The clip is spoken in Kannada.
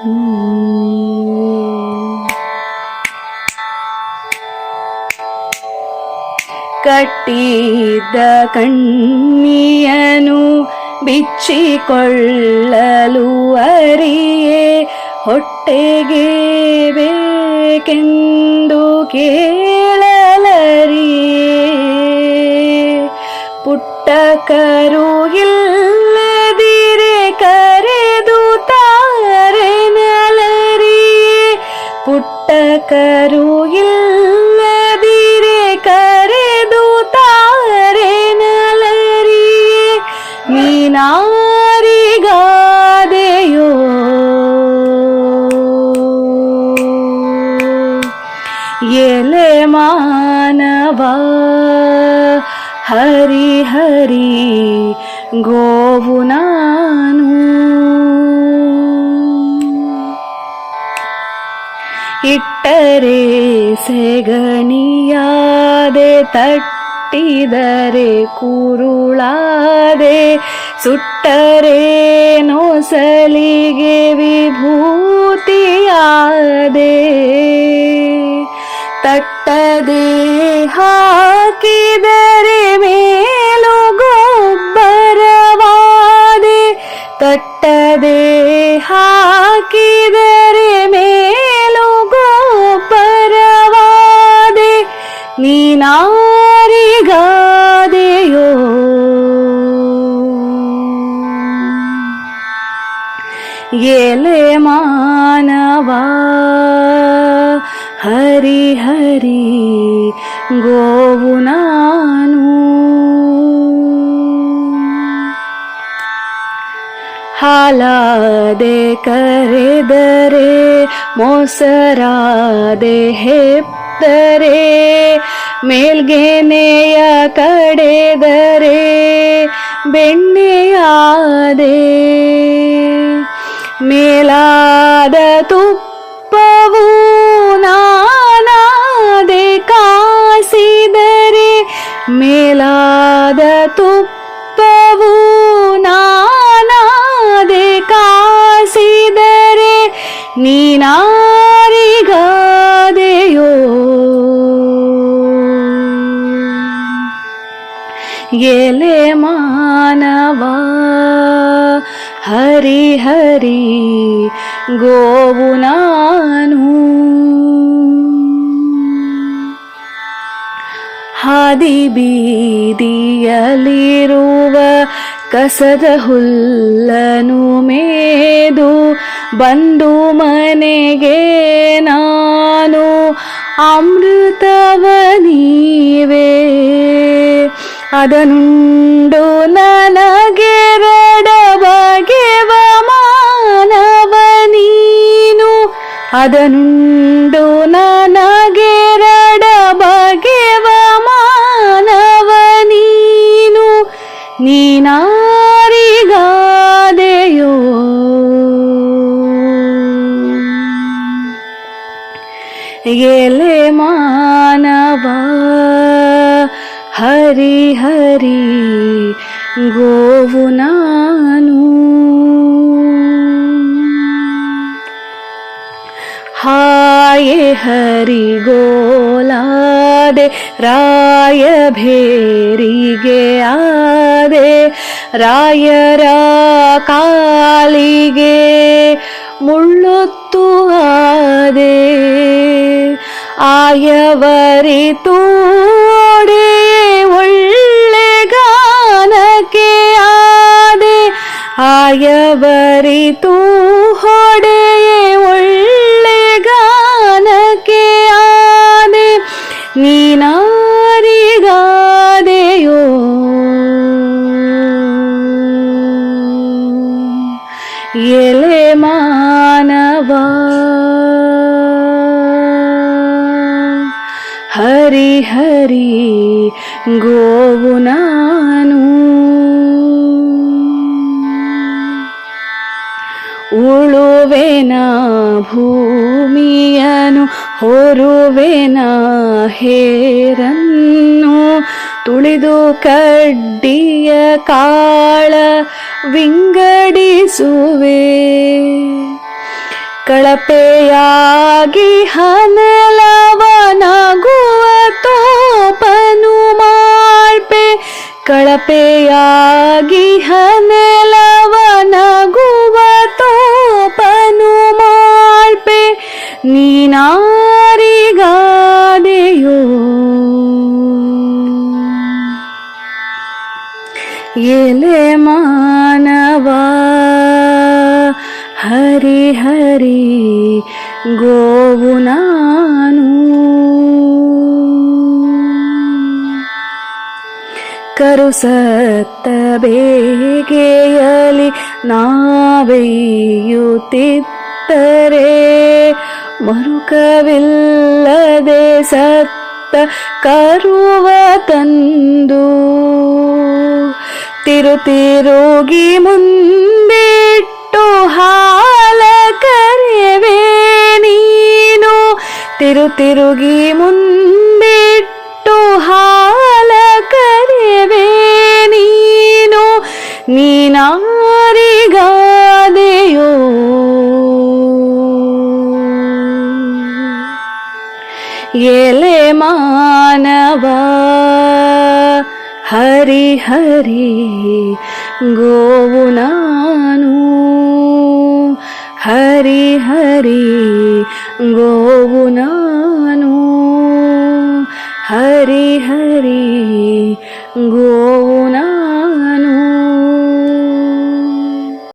ಕಟ್ಟಿದ್ದ ಕಣ್ಣಿಯನು ಬಿಚ್ಚಿಕೊಳ್ಳಲು ಅರಿಯೇ ಹೊಟ್ಟೆಗೆ ಬೇಕೆಂದು ಕೇಳಲರಿಯೇ. ಪುಟ್ಟ ಕರು കരൂയിൽ നദിരെ കരദൂതാരെ നലരിയെ. മീനാരികാതെയോ. എലെ മാനവ ഹരി ഹരി ഗോവുനാനൂ ಇಟ್ಟರೆ ಸೆಗಣಿಯಾದೆ ತಟ್ಟಿದರೆ ಕುರುಳಾದೆ ಸುಟ್ಟರೆ ನೊಸಲಿಗೆ ವಿಭೂತಿಯಾದೆ ತಟ್ಟದೆ ಹಾಕಿದರೆ ಮೇಲು ಗೊಬ್ಬರವಾದೆ ತಟ್ಟದೆ ಹಾಕಿದರೆ ಎಲೆ ಮಾನವ. ಹರಿ ಹರಿ ಗೋವು ನಾನು. ಹಾಲಾದೆ ಕರೆದರೆ ಮೊಸರಾದೆ ಹೆಪ್ದರೆ ಮೇಲ್ಗೆನೆಯ ಕಡೆದರೆ ಬೆಣ್ಣೆಯಾದೆ மேலாத துக்க ಹರಿ ಹರಿ ಗೋವು ನಾನು. ಹಾದಿ ಬೀದಿಯಲ್ಲಿರುವ ಕಸದ ಹುಲ್ಲನು ಮೇದು ಬಂದು ಮನೆಗೆ ನಾನು. ಅಮೃತವ ನೀವೇ, ಅದನುಂಡು ಅದನುಂಡು ನನಗೆರಡ ಬಗೆವ ಮಾನವ ನೀನು ನೀನಾರಿಗಾದೆಯೋ? ಎಲೆ ಮಾನವ ಹರಿ ಹರಿ ಗೋವು ನಾನು. ಹಾಯೆ ಹರಿ ಗೋಲಾದೆ ರಾಯ ಭೇರಿಗೆ ಆದೆ ರಾಯರ ಕಾಲಿಗೆ ಮುಳ್ಳೊತ್ತು ಆದೆ ಆಯವರಿತು ಒಡೆ ಒಳ್ಳೆ ಗಾನಕ್ಕೆ ಆದೆ ಆಯವರಿತು ಹೊಡೆ ನೀನಾರಿಗಾದೆಯೋ ಎಲೆ ಮಾನವ ಹರಿ ಹರಿ ಗೋವು ನಾನು ಉಳುವೆನ ಭೂಮಿಯನು ಹೊರುವೆನ ಹೇರನ್ನು. ತುಳಿದು ಕಡ್ಡಿಯ ಕಾಳ ವಿಂಗಡಿಸುವೆ. ಕಳಪೆಯಾಗಿ ಹನೆಲವನಗುವ ತೋಪನು ಮಾಳ್ಪೆ ಕಳಪೆಯಾಗಿ ಹನೆಲವನಗುವ ಹರಿ ಗೋವು ನಾನು. ಕರುಸತ್ತ ಬೇಗೆಯಲಿ ನಾವೆಯುತ್ತಿತ್ತರೆ ಮರುಕವಿಲ್ಲದೆ ಸತ್ತ ಕರುವ ತಂದು ತಿರು ತಿರುಗಿ ಮುಂದಿಟ್ಟು ಹಾಲ ತಿರು ತಿರುಗಿ ಮುಂದಿಟ್ಟು ಹಾಲ ಕರೆವೆ ನೀನು ನೀನಾರಿಗಾದೆಯೋ ಎಲೆ ಮಾನವ ಹರಿ ಹರಿ ಗೋವು ನಾನು हरि हरि गोगुनानो हरि हरि गो